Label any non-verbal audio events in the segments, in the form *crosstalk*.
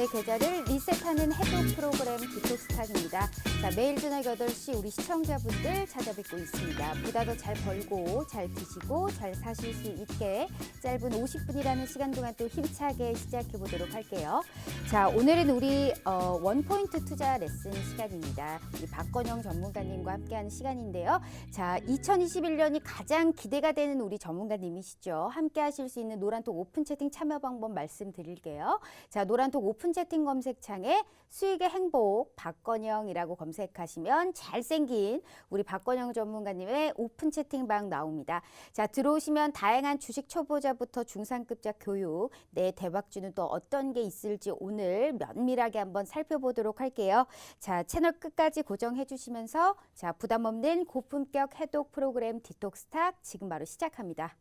내 계좌를 리셋하는 해독 프로그램 디토스탁입니다. 자, 매일 저녁 8시 우리 시청자분들 찾아뵙고 있습니다. 보다 더 잘 벌고 잘 드시고 잘 사실 수 있게 짧은 50분이라는 시간 동안 또 힘차게 시작해 보도록 할게요. 자, 오늘은 우리 어, 원포인트 투자 레슨 시간입니다. 우리 박건영 전문가님과 함께하는 시간인데요. 자, 2021년이 가장 기대가 되는 우리 전문가님이시죠. 함께 하실 수 있는 노란톡 오픈 채팅 참여 방법 말씀드릴게요. 자, 노란톡 오픈 채팅 검색창에 수익의 행복 박건영이라고 검 색하시면 잘생긴 우리 박건영 전문가님의 오픈 채팅방 나옵니다. 자, 들어오시면 다양한 주식 초보자부터 중상급자 교육, 내 대박주는 또 어떤 게 있을지 오늘 면밀하게 한번 살펴보도록 할게요. 자, 채널 끝까지 고정해 주시면서 자, 부담 없는 고품격 해독 프로그램 디톡스탁 지금 바로 시작합니다.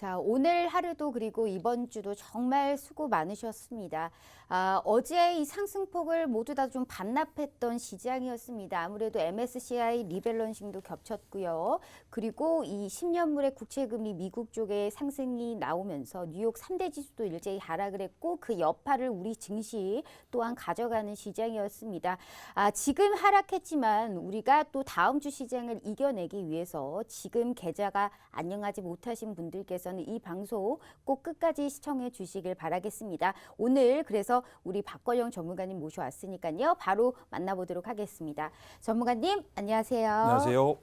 자, 오늘 하루도 그리고 이번 주도 정말 수고 많으셨습니다. 아, 어제 이 상승폭을 모두 다 좀 반납했던 시장이었습니다. 아무래도 MSCI 리밸런싱도 겹쳤고요. 그리고 이 10년물의 국채금리 미국 쪽에 상승이 나오면서 뉴욕 3대 지수도 일제히 하락을 했고 그 여파를 우리 증시 또한 가져가는 시장이었습니다. 아, 지금 하락했지만 우리가 또 다음 주 시장을 이겨내기 위해서 지금 계좌가 안녕하지 못하신 분들께서 는 이 방송 꼭 끝까지 시청해 주시길 바라겠습니다. 오늘 그래서 우리 박걸영 전문가님 모셔왔으니까요. 바로 만나보도록 하겠습니다. 전문가님 안녕하세요. 안녕하세요.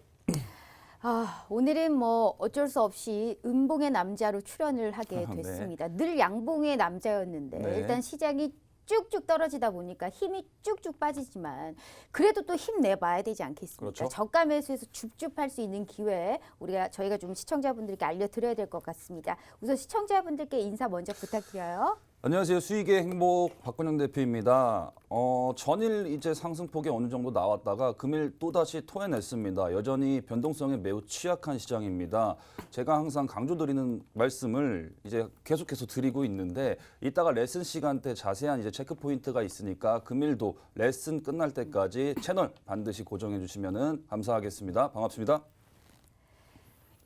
아, 오늘은 뭐 어쩔 수 없이 음봉의 남자로 출연을 하게 *laughs* 네. 됐습니다. 늘 양봉의 남자였는데 네. 일단 시장이 쭉쭉 떨어지다 보니까 힘이 쭉쭉 빠지지만 그래도 또 힘내봐야 되지 않겠습니까? 그렇죠. 저가 매수해서 줍줍할 수 있는 기회 우리가 저희가 좀 시청자분들께 알려드려야 될 것 같습니다. 우선 시청자분들께 인사 먼저 부탁드려요. 안녕하세요. 수익의 행복 박근영 대표입니다. 어, 전일 이제 상승폭이 어느 정도 나왔다가 금일 또다시 토해냈습니다. 여전히 변동성에 매우 취약한 시장입니다. 제가 항상 강조드리는 말씀을 이제 계속해서 드리고 있는데 이따가 레슨 시간 때 자세한 이제 체크 포인트가 있으니까 금일도 레슨 끝날 때까지 채널 반드시 고정해 주시면은 감사하겠습니다. 반갑습니다.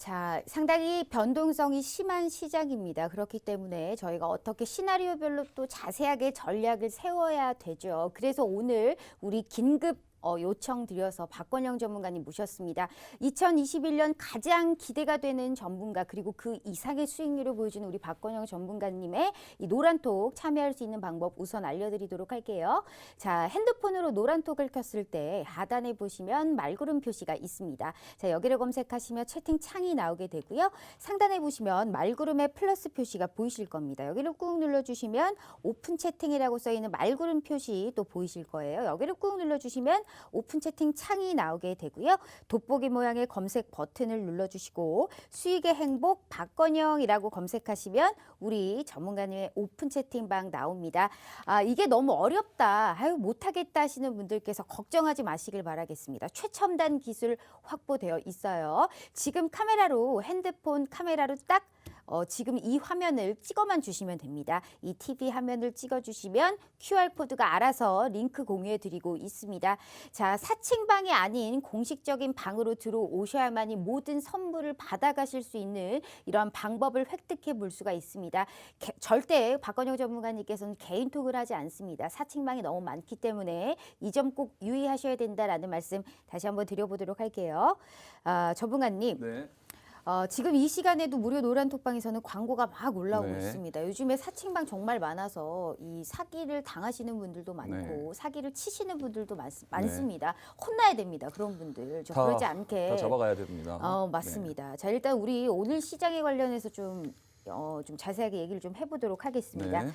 자, 상당히 변동성이 심한 시장입니다. 그렇기 때문에 저희가 어떻게 시나리오별로 또 자세하게 전략을 세워야 되죠. 그래서 오늘 우리 긴급 어, 요청 드려서 박건영 전문가님 모셨습니다. 2021년 가장 기대가 되는 전문가 그리고 그 이상의 수익률을 보여주는 우리 박건영 전문가님의 이 노란톡 참여할 수 있는 방법 우선 알려드리도록 할게요. 자, 핸드폰으로 노란톡을 켰을 때 하단에 보시면 말구름 표시가 있습니다. 자, 여기를 검색하시면 채팅 창이 나오게 되고요. 상단에 보시면 말구름의 플러스 표시가 보이실 겁니다. 여기를 꾹 눌러주시면 오픈 채팅이라고 써 있는 말구름 표시 또 보이실 거예요. 여기를 꾹 눌러주시면 오픈 채팅 창이 나오게 되고요. 돋보기 모양의 검색 버튼을 눌러주시고 수익의 행복 박건영이라고 검색하시면 우리 전문가님의 오픈 채팅방 나옵니다. 아, 이게 너무 어렵다. 아유, 못하겠다 하시는 분들께서 걱정하지 마시길 바라겠습니다. 최첨단 기술 확보되어 있어요. 지금 카메라로 핸드폰 카메라로 딱 어, 지금 이 화면을 찍어만 주시면 됩니다. 이 TV 화면을 찍어주시면 QR코드가 알아서 링크 공유해 드리고 있습니다. 자, 사칭방이 아닌 공식적인 방으로 들어오셔야만이 모든 선물을 받아가실 수 있는 이러한 방법을 획득해 볼 수가 있습니다. 개- 절대 박건영 전문가님께서는 개인톡을 하지 않습니다. 사칭방이 너무 많기 때문에 이 점 꼭 유의하셔야 된다라는 말씀 다시 한번 드려보도록 할게요. 아, 전문가님. 네. 어, 지금 이 시간에도 무료 노란 톡방에서는 광고가 막 올라오고 네. 있습니다. 요즘에 사칭방 정말 많아서 이 사기를 당하시는 분들도 많고 네. 사기를 치시는 분들도 많, 많습니다. 혼나야 됩니다. 그런 분들. 저 다- 그러지 않게. 다 잡아가야 됩니다. 어, 네. 맞습니다. 자, 일단 우리 오늘 시장에 관련해서 좀, 어, 좀 자세하게 얘기를 좀 해보도록 하겠습니다. 네.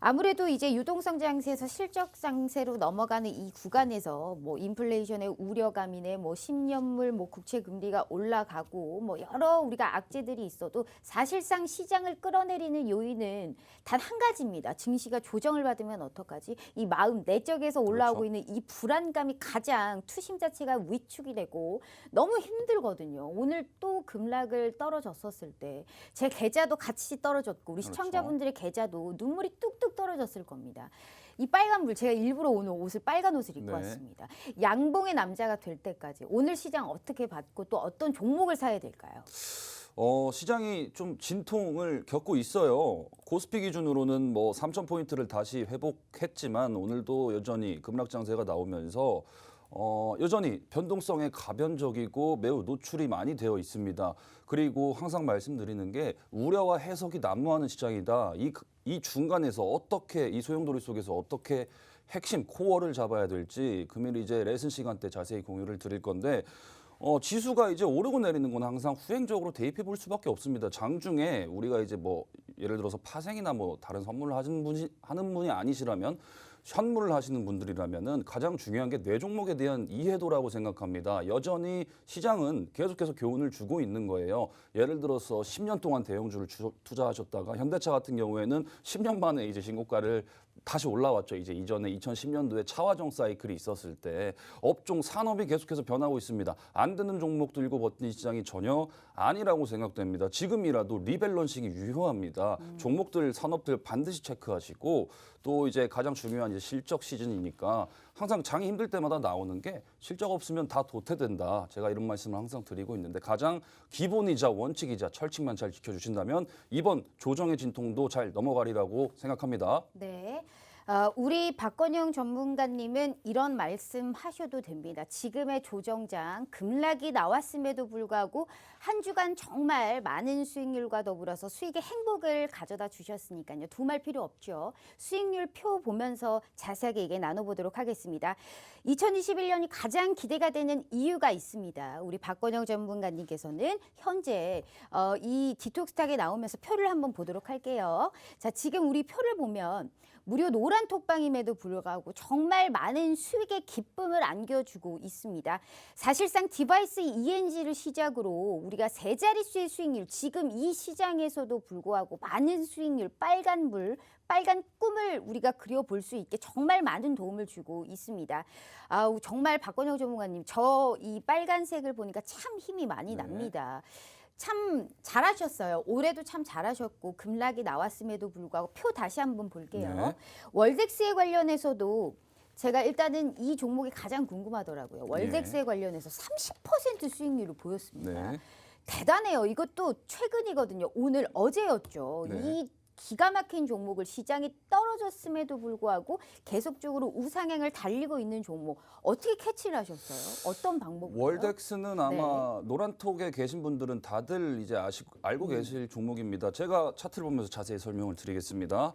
아무래도 이제 유동성 장세에서 실적 장세로 넘어가는 이 구간에서 뭐 인플레이션의 우려감이네 뭐 10년물 뭐 국채 금리가 올라가고 뭐 여러 우리가 악재들이 있어도 사실상 시장을 끌어내리는 요인은 단 한 가지입니다. 증시가 조정을 받으면 어떡하지? 이 마음 내적에서 올라오고 그렇죠. 있는 이 불안감이 가장 투심 자체가 위축이 되고 너무 힘들거든요. 오늘 또 급락을 떨어졌었을 때 제 계좌도 같이 떨어졌고 우리 그렇죠. 시청자분들의 계좌도 눈물이 뚝뚝 떨어졌을 겁니다. 이 빨간 불 제가 일부러 오늘 옷을 빨간 옷을 입고 네. 왔습니다. 양봉의 남자가 될 때까지 오늘 시장 어떻게 받고 또 어떤 종목을 사야 될까요? 어, 시장이 좀 진통을 겪고 있어요. 코스피 기준으로는 뭐 3천 포인트를 다시 회복했지만 오늘도 여전히 급락 장세가 나오면서 어, 여전히 변동성에 가변적이고 매우 노출이 많이 되어 있습니다. 그리고 항상 말씀드리는 게 우려와 해석이 난무하는 시장이다. 이, 이 중간에서 어떻게 이 소용돌이 속에서 어떻게 핵심 코어를 잡아야 될지 금일 이제 레슨 시간 때 자세히 공유를 드릴 건데 어, 지수가 이제 오르고 내리는 건 항상 후행적으로 대입해 볼 수밖에 없습니다. 장중에 우리가 이제 뭐 예를 들어서 파생이나 뭐 다른 선물을 하시는 분이 하는 분이 아니시라면 현물을 하시는 분들이라면은 가장 중요한 게내 종목에 대한 이해도라고 생각합니다. 여전히 시장은 계속해서 교훈을 주고 있는 거예요. 예를 들어서 10년 동안 대형주를 주- 투자하셨다가 현대차 같은 경우에는 10년 만에 이제 신고가를 다시 올라왔죠. 이제 이전에 2010년도에 차화정 사이클이 있었을 때 업종 산업이 계속해서 변하고 있습니다. 안 되는 종목도 버티는 시장이 전혀 아니라고 생각됩니다. 지금이라도 리밸런싱이 유효합니다. 종목들 산업들 반드시 체크하시고 또 이제 가장 중요한 이제 실적 시즌이니까 항상 장이 힘들 때마다 나오는 게 실적 없으면 다 도태된다. 제가 이런 말씀을 항상 드리고 있는데 가장 기본이자 원칙이자 철칙만 잘 지켜주신다면 이번 조정의 진통도 잘 넘어가리라고 생각합니다. 네. 어, 우리 박건영 전문가님은 이런 말씀 하셔도 됩니다. 지금의 조정장 급락이 나왔음에도 불구하고 한 주간 정말 많은 수익률과 더불어서 수익의 행복을 가져다 주셨으니까요. 두말 필요 없죠. 수익률 표 보면서 자세하게 얘기 나눠보도록 하겠습니다. 2021년이 가장 기대가 되는 이유가 있습니다. 우리 박건영 전문가님께서는 현재 어, 이 디톡스탁에 나오면서 표를 한번 보도록 할게요. 자, 지금 우리 표를 보면 무려 노란 톡방임에도 불구하고 정말 많은 수익의 기쁨을 안겨주고 있습니다. 사실상 디바이스 ENG를 시작으로 우리가 세 자릿수의 수익률, 지금 이 시장에서도 불구하고 많은 수익률, 빨간 불, 빨간 꿈을 우리가 그려볼 수 있게 정말 많은 도움을 주고 있습니다. 아우 정말 박건영 전문가님, 저 이 빨간색을 보니까 참 힘이 많이 네. 납니다. 참 잘하셨어요. 올해도 참 잘하셨고 급락이 나왔음에도 불구하고 표 다시 한번 볼게요. 네. 월덱스에 관련해서도 제가 일단은 이 종목이 가장 궁금하더라고요. 월덱스에 관련해서 30% 수익률을 보였습니다. 네. 대단해요. 이것도 최근이거든요. 오늘 어제였죠. 네. 이 기가 막힌 종목을 시장이 떨어졌음에도 불구하고 계속적으로 우상향을 달리고 있는 종목 어떻게 캐치를 하셨어요? 어떤 방법으로? 월덱스는 아마 노란톡에 계신 분들은 다들 이제 아시, 알고 계실 종목입니다. 제가 차트를 보면서 자세히 설명을 드리겠습니다.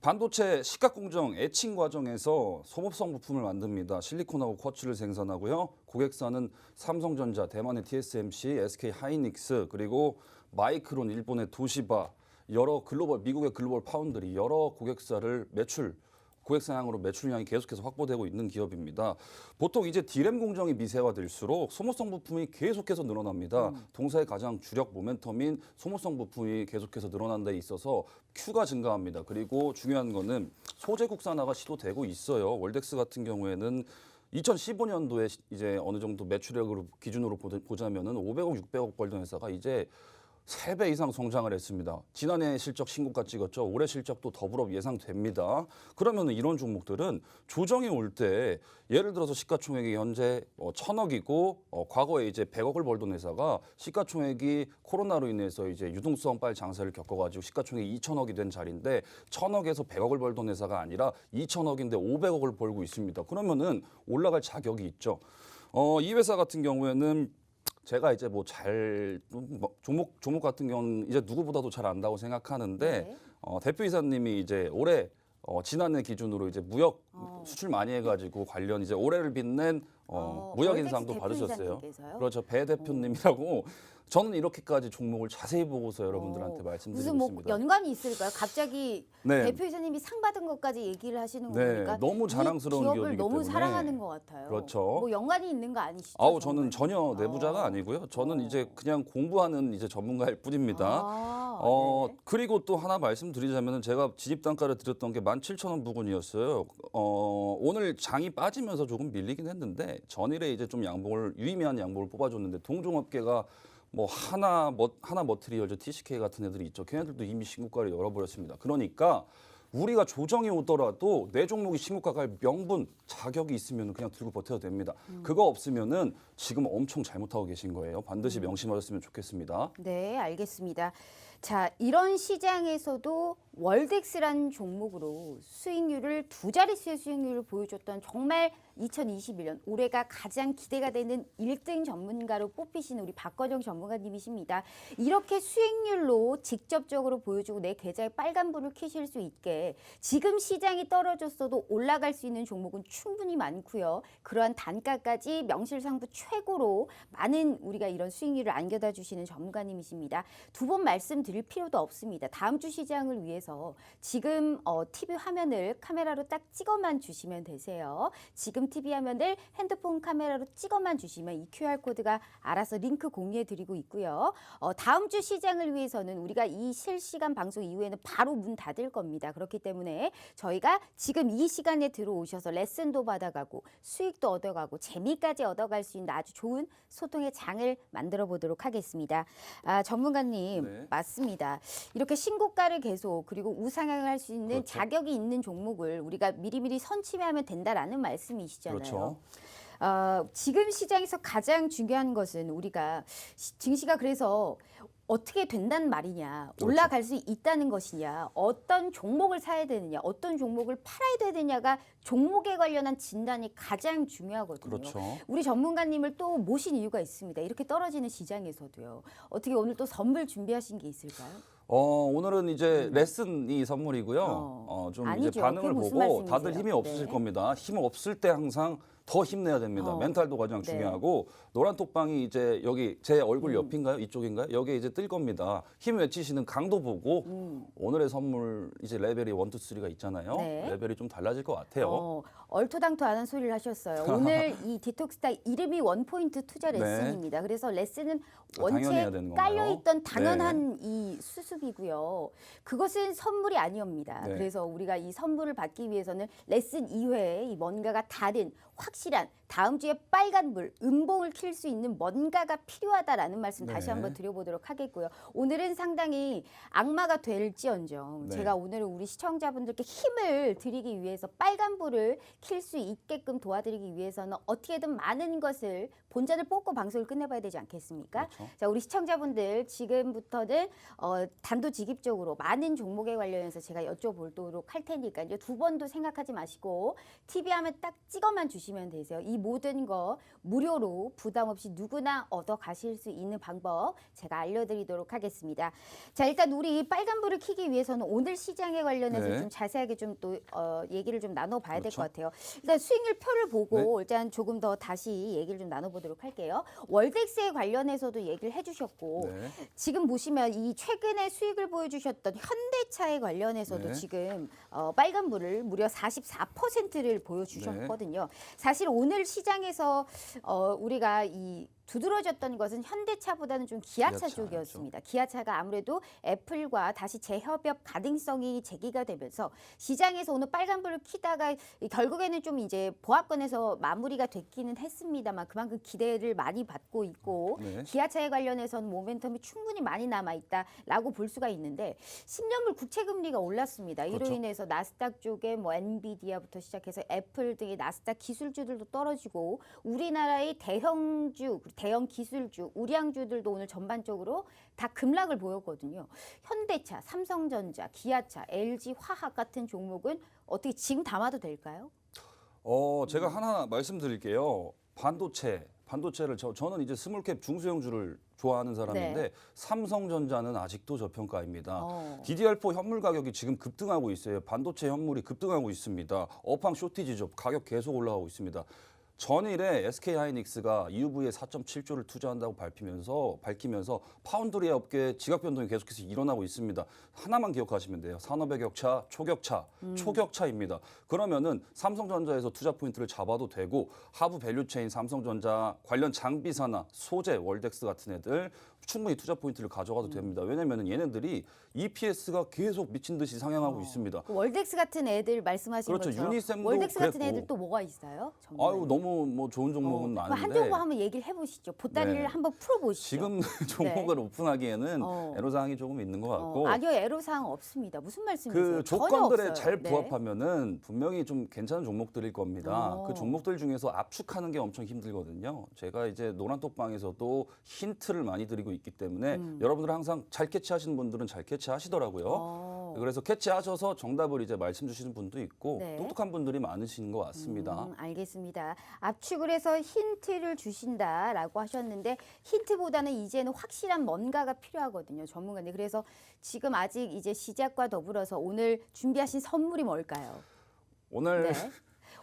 반도체 시각 공정 애칭 과정에서 소모성 부품을 만듭니다. 실리콘하고 쿼츠를 생산하고요. 고객사는 삼성전자, 대만의 TSMC, SK 하이닉스, 그리고 마이크론, 일본의 도시바, 여러 글로벌 미국의 글로벌 파운드리 여러 고객사를 매출 고객 사양으로 매출량이 계속해서 확보되고 있는 기업입니다. 보통 이제 디램 공정이 미세화될수록 소모성 부품이 계속해서 늘어납니다. 동사의 가장 주력 모멘텀인 소모성 부품이 계속해서 늘어난 데 있어서 Q가 증가합니다. 그리고 중요한 거는 소재 국산화가 시도되고 있어요. 월덱스 같은 경우에는 2015년도에 이제 어느 정도 매출액으로 기준으로 보자- 보자면은 500억, 600억 벌던 회사가 이제 세 배 이상 성장을 했습니다. 지난해 실적 신고가 찍었죠. 올해 실적도 더불어 예상됩니다. 그러면 이런 종목들은 조정이 올 때 예를 들어서 시가총액이 현재 어, 천억이고 어, 과거에 이제 100억을 벌던 회사가 시가총액이 코로나로 인해서 이제 유동성 빨 장세를 겪어가지고 시가총액이 2천억이 된 자리인데 천억에서 100억을 벌던 회사가 아니라 2천억인데 500억을 벌고 있습니다. 그러면은 올라갈 자격이 있죠. 어, 이 회사 같은 경우에는 제가 이제 뭐 잘 종목 종목 같은 경우는 이제 누구보다도 잘 안다고 생각하는데 네. 어, 대표이사님이 이제 올해 어, 지난해 기준으로 이제 무역 어. 수출 많이 해가지고 관련 이제 올해를 빛낸 어, 어, 무역 인상도 받으셨어요. 그렇죠. 배 대표님이라고 *laughs* 저는 이렇게까지 종목을 자세히 보고서 여러분들한테 어, 말씀드리고 무슨 뭐 있습니다. 연관이 있을까요? 갑자기 네. 대표이사님이 상 받은 것까지 얘기를 하시는 거 네, 보니까 너무 자랑스러운 이 기업을 기업이기 너무 때문에. 사랑하는 것 같아요. 그렇죠. 뭐 연관이 있는 거 아니시죠? 아우 정말? 저는 전혀 내부자가 어. 아니고요. 저는 어. 이제 그냥 공부하는 이제 전문가일 뿐입니다. 아, 어 네. 그리고 또 하나 말씀드리자면은 제가 진입 단가를 드렸던 게 17,000원 부근이었어요. 어 오늘 장이 빠지면서 조금 밀리긴 했는데 전일에 이제 좀 양봉을 유의미한 양봉을 뽑아줬는데 동종업계가 뭐 하나 뭐 하나 머트리얼즈 TCK 같은 애들이 있죠. 걔네들도 이미 신고가를 열어버렸습니다. 그러니까 우리가 조정이 오더라도 내 종목이 신고가 갈 명분 자격이 있으면 그냥 들고 버텨도 됩니다. 그거 없으면은 지금 엄청 잘못하고 계신 거예요. 반드시 명심하셨으면 좋겠습니다. 네, 알겠습니다. 자, 이런 시장에서도 월덱스라는 종목으로 수익률을 두 자릿수의 수익률을 보여줬던 정말 2021년 올해가 가장 기대가 되는 1등 전문가로 뽑히신 우리 박건영 전문가님이십니다. 이렇게 수익률로 직접적으로 보여주고 내 계좌에 빨간불을 켜실 수 있게 지금 시장이 떨어졌어도 올라갈 수 있는 종목은 충분히 많고요. 그러한 단가까지 명실상부 최고로 많은 우리가 이런 수익률을 안겨다 주시는 전문가님이십니다. 두 번 말씀드릴 필요도 없습니다. 다음 주 시장을 위해서 지금 어, TV 화면을 카메라로 딱 찍어만 주시면 되세요. 지금 TV 화면을 핸드폰 카메라로 찍어만 주시면 이 QR 코드가 알아서 링크 공유해 드리고 있고요. 어, 다음 주 시장을 위해서는 우리가 이 실시간 방송 이후에는 바로 문 닫을 겁니다. 그렇기 때문에 저희가 지금 이 시간에 들어오셔서 레슨도 받아가고 수익도 얻어가고 재미까지 얻어갈 수 있는 아주 좋은 소통의 장을 만들어 보도록 하겠습니다. 아, 전문가님 네. 맞습니다. 이렇게 신고가를 계속 그리고 우상향을 할 수 있는 그렇죠. 자격이 있는 종목을 우리가 미리미리 선취하면 된다라는 말씀이시잖아요. 그렇죠. 어, 지금 시장에서 가장 중요한 것은 우리가 시- 증시가 그래서 어떻게 된다는 말이냐, 그렇죠. 올라갈 수 있다는 것이냐, 어떤 종목을 사야 되느냐, 어떤 종목을 팔아야 되느냐가 종목에 관련한 진단이 가장 중요하거든요. 그렇죠. 우리 전문가님을 또 모신 이유가 있습니다. 이렇게 떨어지는 시장에서도요. 어떻게 오늘 또 선물 준비하신 게 있을까요? 어, 오늘은 이제 레슨이 선물이고요. 음. 어. 어, 좀 아니죠. 이제 반응을 그게 무슨 보고 말씀이세요? 다들 힘이 없으실 네. 겁니다. 힘 없을 때 항상 더 힘내야 됩니다. 어. 멘탈도 가장 네. 중요하고 노란 톡방이 이제 여기 제 얼굴 음. 옆인가요? 이쪽인가요? 여기에 이제 뜰 겁니다. 힘 외치시는 강도 보고 음. 오늘의 선물 이제 레벨이 원, 투, 쓰리가 있잖아요. 네. 레벨이 좀 달라질 것 같아요. 어, 얼토당토 않은 소리를 하셨어요. *laughs* 오늘 이 디톡스타 이름이 원포인트 투자 네. 레슨입니다. 그래서 레슨은 아, 원체 해야 되는 건가요? 깔려있던 당연한 이 수습이고요. 그것은 선물이 아니옵니다. 네. 그래서 우리가 이 선물을 받기 위해서는 레슨 이외에 이 뭔가가 다른 확실한 다음 주에 빨간불, 음봉을 킬 수 있는 뭔가가 필요하다라는 말씀 다시 네. 한번 드려보도록 하겠고요. 오늘은 상당히 악마가 될지언정 네. 제가 오늘은 우리 시청자분들께 힘을 드리기 위해서 빨간 불을 킬 수 있게끔 도와드리기 위해서는 어떻게든 많은 것을 본전을 뽑고 방송을 끝내봐야 되지 않겠습니까? 그렇죠. 자, 우리 시청자분들 지금부터는 어, 단도직입적으로 많은 종목에 관련해서 제가 여쭤보도록 할 테니까요. 두 번도 생각하지 마시고 TV 하면 딱 찍어만 주시면 되세요. 이 모든 거 무료로 부담 없이 누구나 얻어 가실 수 있는 방법 제가 알려드리도록 하겠습니다. 자, 일단 우리 빨간불을 켜기 위해서는 오늘 시장에 관련해서 네. 좀 자세하게 좀 또 어, 얘기를 좀 나눠봐야 될 그렇죠. 것 같아요. 일단 수익률 표를 보고 일단 조금 더 다시 얘기를 좀 나눠보도록 할게요. 월덱스에 관련해서도 얘기를 해주셨고 네. 지금 보시면 이 최근에 수익을 보여주셨던 현대차에 관련해서도 네. 지금 어, 빨간불을 무려 44%를 보여주셨거든요. 사실 오늘 시 장에서 어, 우리가 이 두드러졌던 것은 현대차보다는 좀 기아차 기아차죠. 쪽이었습니다. 기아차가 아무래도 애플과 다시 재협업 가능성이 제기가 되면서 시장에서 오늘 빨간불을 키다가 이 결국에는 좀 이제 보합권에서 마무리가 됐기는 했습니다만 그만큼 기대를 많이 받고 있고 네. 기아차에 관련해서는 모멘텀이 충분히 많이 남아 있다라고 볼 수가 있는데 10년물 국채 금리가 올랐습니다. 이로 그렇죠. 인해서 나스닥 쪽에 뭐 엔비디아부터 시작해서 애플 등의 나스닥 기술주들도 떨어지고 우리나라의 대형주, 대형 기술주, 우량주들도 오늘 전반적으로 다 급락을 보였거든요. 현대차, 삼성전자, 기아차, LG 화학 같은 종목은 어떻게 지금 담아도 될까요? 어, 제가 하나 말씀드릴게요. 반도체, 반도체를 저, 저는 이제 스몰캡 중소형주를 좋아하는 사람인데 네. 삼성전자는 아직도 저평가입니다. 어. DDR4 현물 가격이 지금 급등하고 있어요. 반도체 현물이 급등하고 있습니다. 업황 쇼티지죠. 가격 계속 올라가고 있습니다. 전일에 SK 하이닉스가 EUV에 4.7조를 투자한다고 밝히면서 밝히면서 파운드리 업계 지각 변동이 계속해서 일어나고 있습니다. 하나만 기억하시면 돼요. 산업의 격차, 초격차, 초격차입니다. 그러면은 삼성전자에서 투자 포인트를 잡아도 되고 하부 밸류체인 삼성전자 관련 장비사나 소재, 월덱스 같은 애들 충분히 투자 포인트를 가져가도 됩니다. 왜냐면은 얘네들이 EPS가 계속 미친 듯이 상향하고 있습니다. 그 월덱스 같은 애들 말씀하신 그렇죠. 것처럼 유니셈도 월덱스 같은 그랬고. 애들 또 뭐가 있어요? 아유 너무 뭐 좋은 종목은 어, 그럼 많은데 한두 번 한번 얘기를 해보시죠. 보따리를 네. 한번 풀어보시죠. 지금 *laughs* 종목을 오픈하기에는 어. 애로사항이 조금 있는 것 어, 같고 아니요 애로사항 없습니다. 무슨 말씀이세요? 그 조건들에 없어요. 잘 네. 부합하면은 분명히 좀 괜찮은 종목들일 겁니다. 어. 그 종목들 중에서 압축하는 게 엄청 힘들거든요. 제가 이제 노란톡방에서도 힌트를 많이 드리고 있기 때문에 음. 여러분들 항상 잘 캐치하시는 분들은 잘 캐치하시더라고요. 어. 그래서 캐치하셔서 정답을 이제 말씀 주시는 분도 있고 네. 똑똑한 분들이 많으신 것 같습니다. 음, 알겠습니다. 압축을 해서 힌트를 주신다라고 하셨는데 힌트보다는 이제는 확실한 뭔가가 필요하거든요, 전문가님. 그래서 지금 아직 이제 시작과 더불어서 오늘 준비하신 선물이 뭘까요? 오늘 네.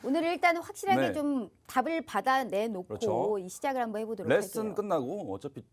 오늘 일단 확실하게 네. 좀 답을 받아 내놓고 그렇죠. 이 시작을 한번 해보도록 레슨 할게요. 끝나고 어차피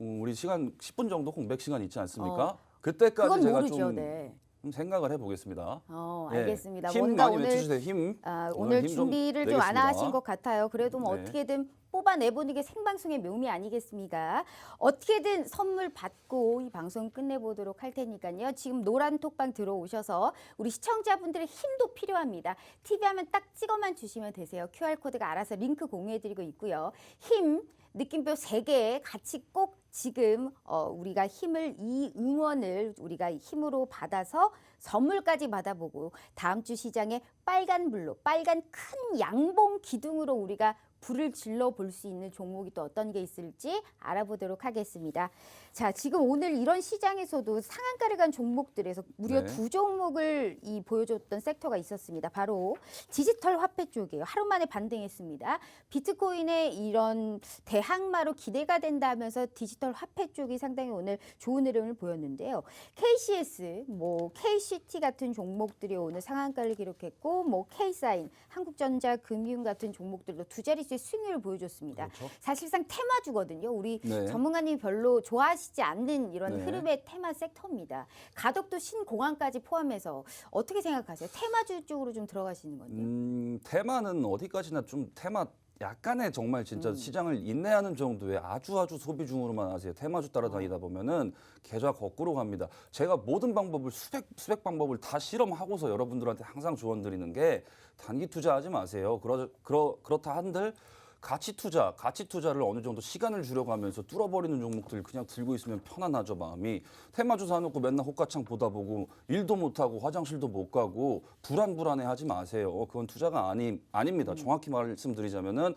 음, 우리 시간 10분 정도 공백 시간 있지 않습니까? 어. 그때까지 제가 모르죠, 좀, 네. 좀 생각을 해보겠습니다. 어, 예. 알겠습니다. 힘 뭔가 많이 오늘 외쳐주세요. 힘. 아, 오늘 힘 좀 준비를 좀 안 내겠습니다. 하신 것 같아요. 그래도 뭐 네. 어떻게든 뽑아내보는 게 생방송의 묘미 아니겠습니까? 어떻게든 선물 받고 이 방송 끝내보도록 할 테니까요. 지금 노란 톡방 들어오셔서 우리 시청자분들의 힘도 필요합니다. TV 하면 딱 찍어만 주시면 되세요. QR코드가 알아서 링크 공유해드리고 있고요. 힘, 느낌표 세개 같이 꼭 지금 어, 우리가 힘을 이 응원을 우리가 힘으로 받아서 선물까지 받아보고 다음 주 시장에 빨간 불로 빨간 큰 양봉 기둥으로 우리가 불을 질러 볼 수 있는 종목이 또 어떤 게 있을지 알아보도록 하겠습니다. 자, 지금 오늘 이런 시장에서도 상한가를 간 종목들에서 무려 네. 두 종목을 이 보여줬던 섹터가 있었습니다. 바로 디지털 화폐 쪽이에요. 하루 만에 반등했습니다. 비트코인의 이런 대항마로 기대가 된다 하면서 디지털 화폐 쪽이 상당히 오늘 좋은 흐름을 보였는데요. KCS, 뭐 KCT 같은 종목들이 오늘 상한가를 기록했고, 뭐 K사인, 한국전자, 금융 같은 종목들도 두 자릿 수의 수익률을 보여줬습니다. 그렇죠. 사실상 테마주거든요. 우리 네. 전문가님이 별로 좋아하시지 않는 이런 네. 흐름의 테마 섹터입니다. 가덕도 신공항까지 포함해서 어떻게 생각하세요? 테마주 쪽으로 좀 들어가시는 건데요. 음, 테마는 어디까지나 좀 테마 약간의 정말 음. 진짜 시장을 인내하는 정도의 아주 아주 소비 중으로만 하세요. 테마주 따라다니다 보면은 계좌 거꾸로 갑니다. 제가 모든 방법을 수백 수백 방법을 다 실험하고서 여러분들한테 항상 조언 드리는 게 단기 투자하지 마세요. 그러, 그러 그렇다 한들 가치 투자, 가치 투자를 어느 정도 시간을 줄여가면서 뚫어버리는 종목들 그냥 들고 있으면 편안하죠 마음이. 테마주 사놓고 맨날 호가창 보다 보고 일도 못 하고 화장실도 못 가고 불안불안해하지 마세요. 그건 투자가 아니 아닙니다. 정확히 말씀드리자면은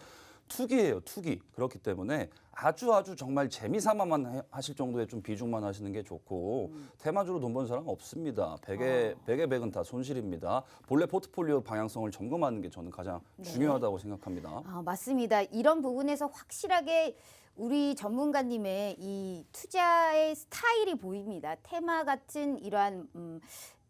투기예요, 투기. 그렇기 때문에 아주 아주 정말 재미삼아만 해- 하실 정도의 좀 비중만 하시는 게 좋고 테마주로 돈 버는 사람 없습니다. 백에 백에 백은 다 손실입니다. 본래 포트폴리오 방향성을 점검하는 게 저는 가장 중요하다고 생각합니다. 아, 맞습니다. 이런 부분에서 확실하게 우리 전문가님의 이 투자의 스타일이 보입니다. 테마 같은 이러한 음,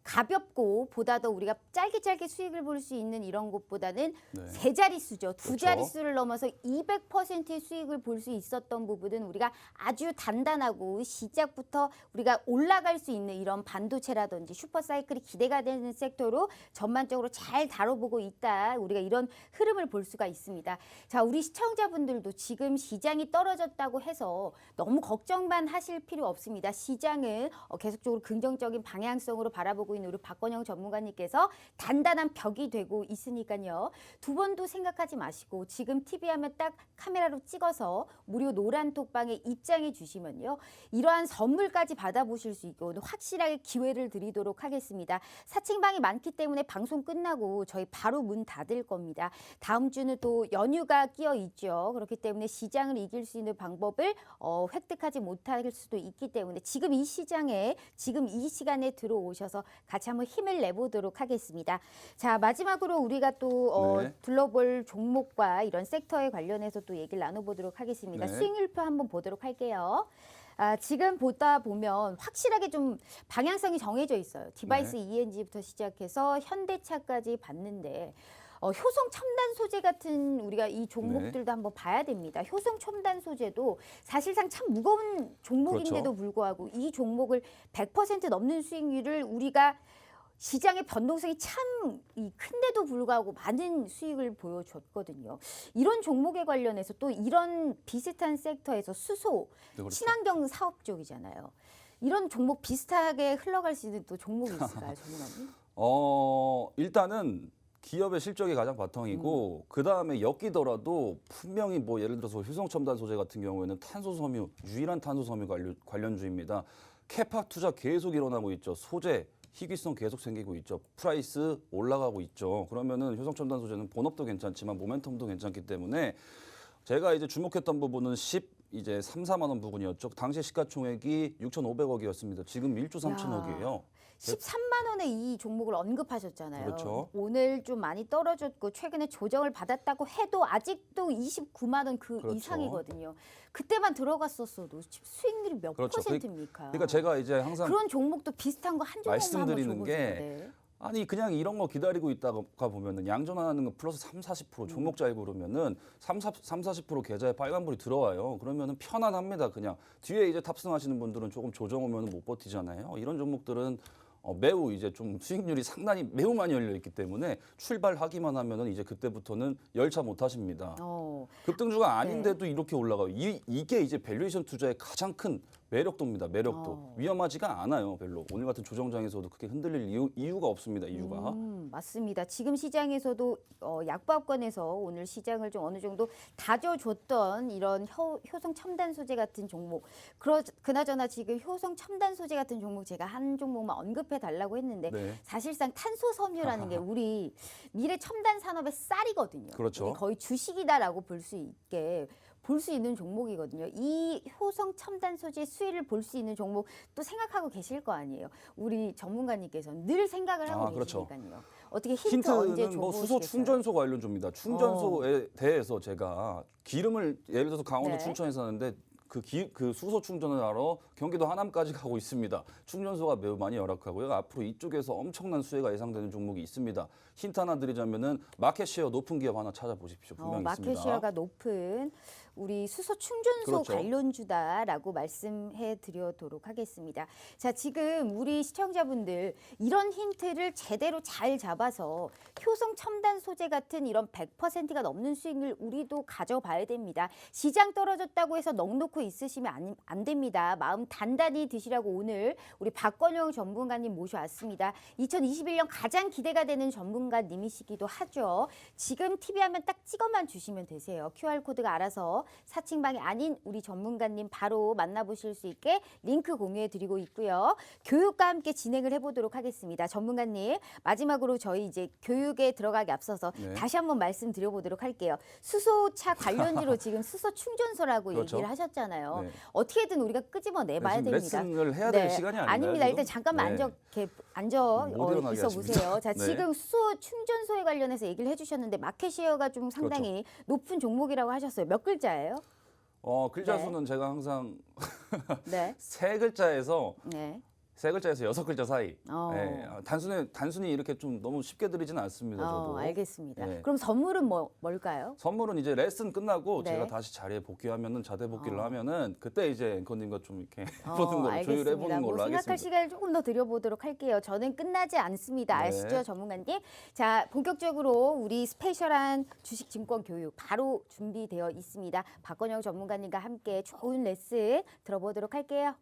가볍고 보다 더 우리가 짧게 짧게 수익을 볼 수 있는 이런 것보다는 네. 세 자릿수죠. 두 그렇죠. 자릿수를 넘어서 200%의 수익을 볼 수 있었던 부분은 우리가 아주 단단하고 시작부터 우리가 올라갈 수 있는 이런 반도체라든지 슈퍼사이클이 기대가 되는 섹터로 전반적으로 잘 다뤄보고 있다. 우리가 이런 흐름을 볼 수가 있습니다. 자, 우리 시청자분들도 지금 시장이 떨어졌다고 해서 너무 걱정만 하실 필요 없습니다. 시장은 어, 계속적으로 긍정적인 방향성으로 바라보고 있는 우리 박건영 전문가님께서 단단한 벽이 되고 있으니까요. 두 번도 생각하지 마시고 지금 TV 하면 딱 카메라로 찍어서 무료 노란 톡방에 입장해 주시면요. 이러한 선물까지 받아보실 수 있고 확실하게 기회를 드리도록 하겠습니다. 사칭방이 많기 때문에 방송 끝나고 저희 바로 문 닫을 겁니다. 다음 주는 또 연휴가 끼어 있죠. 그렇기 때문에 시장을 이길 수 있는 방법을 어, 획득하지 못할 수도 있기 때문에 지금 이 시장에 지금 이 시간에 들어오셔서 같이 한번 힘을 내보도록 하겠습니다. 자 마지막으로 우리가 또 어, 네. 둘러볼 종목과 이런 섹터에 관련해서 또 얘기를 나눠보도록 하겠습니다. 네. 수익률표 한번 보도록 할게요. 아, 지금 보다 보면 확실하게 좀 방향성이 정해져 있어요. 디바이스 네. ENG부터 시작해서 현대차까지 봤는데 어, 효성 첨단 소재 같은 우리가 이 종목들도 네. 한번 봐야 됩니다. 효성 첨단 소재도 사실상 참 무거운 종목인데도 그렇죠. 불구하고 이 종목을 100% 넘는 수익률을 우리가 시장의 변동성이 참이 큰데도 불구하고 많은 수익을 보여줬거든요. 이런 종목에 관련해서 또 이런 비슷한 섹터에서 수소, 네, 그렇죠. 친환경 사업 쪽이잖아요. 이런 종목 비슷하게 흘러갈 수 있는 또 종목이 있을까요, *laughs* 전문가님? 어, 일단은 기업의 실적이 가장 바탕이고 음. 그 다음에 엮이더라도 분명히 뭐 예를 들어서 효성 첨단 소재 같은 경우에는 탄소 섬유 유일한 탄소 섬유 관련, 관련주입니다. 캐파 투자 계속 일어나고 있죠. 소재 희귀성 계속 생기고 있죠. 프라이스 올라가고 있죠. 그러면은 효성 첨단 소재는 본업도 괜찮지만 모멘텀도 괜찮기 때문에 제가 이제 주목했던 부분은 10 이제 3, 4만 원 부분이었죠. 당시 시가총액이 6,500억이었습니다. 지금 1조 3천억이에요. 13만 원에 이 종목을 언급하셨잖아요. 그렇죠. 오늘 좀 많이 떨어졌고 최근에 조정을 받았다고 해도 아직도 29만 원그 그렇죠. 이상이거든요. 그때만 들어갔었어도 수익률이 몇 그렇죠. 그- 퍼센트입니까? 그러니까 제가 이제 항상 그런 종목도 비슷한 거 한 종목만 말씀드리는 게 줘보세요. 네. 아니 그냥 이런 거 기다리고 있다가 보면은 양전하는 거 플러스 3, 40% 종목 잘 고르면은 3, 4, 3 40% 계좌에 빨간불이 들어와요. 그러면은 편안합니다. 그냥 뒤에 이제 탑승하시는 분들은 조금 조정 오면 못 버티잖아요. 이런 종목들은 어, 매우 이제 좀 수익률이 상당히 매우 많이 열려 있기 때문에 출발하기만 하면은 이제 그때부터는 열차 못 하십니다. 어, 급등주가 아닌데도 이렇게 올라가요. 이, 이게 이제 밸류에이션 투자의 가장 큰 매력도입니다. 매력도 어. 위험하지가 않아요. 별로 오늘 같은 조정장에서도 그렇게 흔들릴 이유, 이유 가 없습니다. 이유가 음, 맞습니다. 지금 시장에서도 어, 약보합권에서 오늘 시장을 좀 어느 정도 다져줬던 이런 효, 효성 첨단 소재 같은 종목. 그러, 그나저나 지금 효성 첨단 소재 같은 종목 제가 한 종목만 언급해 달라고 했는데 네. 사실상 탄소 섬유라는 게 *laughs* 우리 미래 첨단 산업의 쌀이거든요. 그렇죠. 거의 주식이다라고 볼 수 있게 볼 수 있는 종목이거든요. 이 효성 첨단 소재 수혜를 볼 수 있는 종목 또 생각하고 계실 거 아니에요. 우리 전문가님께서는 늘 생각을 하고 아, 그렇죠. 계시니까요. 어떻게 힌트 언제 힌트는 뭐 수소 줘보시겠어요? 어. 충전소 관련주입니다. 충전소에 대해서 제가 기름을 예를 들어서 강원도 네. 충청에 사는데 그, 기, 그 수소 충전을 하러 경기도 하남까지 가고 있습니다. 충전소가 매우 많이 열악하고요. 앞으로 이쪽에서 엄청난 수혜가 예상되는 종목이 있습니다. 힌트 하나 드리자면은 마켓 쉐어 높은 기업 하나 찾아보십시오. 어, 분명히 마켓 있습니다. 쉐어가 높은 우리 수소 충전소 그렇죠. 관련주다라고 말씀해 드리도록 하겠습니다. 자, 지금 우리 시청자분들 이런 힌트를 제대로 잘 잡아서 효성 첨단 소재 같은 이런 100%가 넘는 수익률 우리도 가져봐야 됩니다. 시장 떨어졌다고 해서 넉놓고 있으시면 안, 안 됩니다. 마음 단단히 드시라고 오늘 우리 박건영 전문가님 모셔왔습니다. 2021년 가장 기대가 되는 전문가님이시기도 하죠. 지금 TV 화면 딱 찍어만 주시면 되세요. QR코드가 알아서 사칭방이 아닌 우리 전문가님 바로 만나보실 수 있게 링크 공유해 드리고 있고요. 교육과 함께 진행을 해보도록 하겠습니다. 전문가님 마지막으로 저희 이제 교육에 들어가기 앞서서 네. 다시 한번 말씀드려보도록 할게요. 수소차 관련지로 *laughs* 지금 수소 충전소라고 그렇죠. 얘기를 하셨잖아요. 네. 어떻게든 우리가 끄집어 내봐야 지금 됩니다. 레슨을 해야 될 시간이 아닌가요? 아닙니다. 지금? 일단 잠깐만 네. 앉아 이렇게 앉아 못 어, 있어. 보세요. 자, 네. 지금 수소 충전소에 관련해서 얘기를 해주셨는데 마켓 시어가 좀 상당히 그렇죠. 높은 종목이라고 하셨어요. 몇 글자 예요? 어, 글자 네. 수는 제가 항상 네, *laughs* 세 글자에서 네. 세 글자에서 여섯 글자 사이. 어. 네, 단순히 단순히 이렇게 좀 너무 쉽게 드리지는 않습니다. 저도. 어, 알겠습니다. 네. 그럼 선물은 뭐 뭘까요? 선물은 이제 레슨 끝나고 네. 제가 다시 자리에 복귀하면은 자대 복귀를 어. 하면는 그때 이제 앵커님과 좀 이렇게 어, *laughs* 해보는 걸로 알겠습니다. 조율해 보는 뭐 걸로 생각할 하겠습니다. 시간을 조금 더 드려보도록 할게요. 저는 끝나지 않습니다. 네. 아시죠, 전문가님? 자, 본격적으로 우리 스페셜한 주식 증권 교육 바로 준비되어 있습니다. 박건영 전문가님과 함께 좋은 레슨 들어보도록 할게요.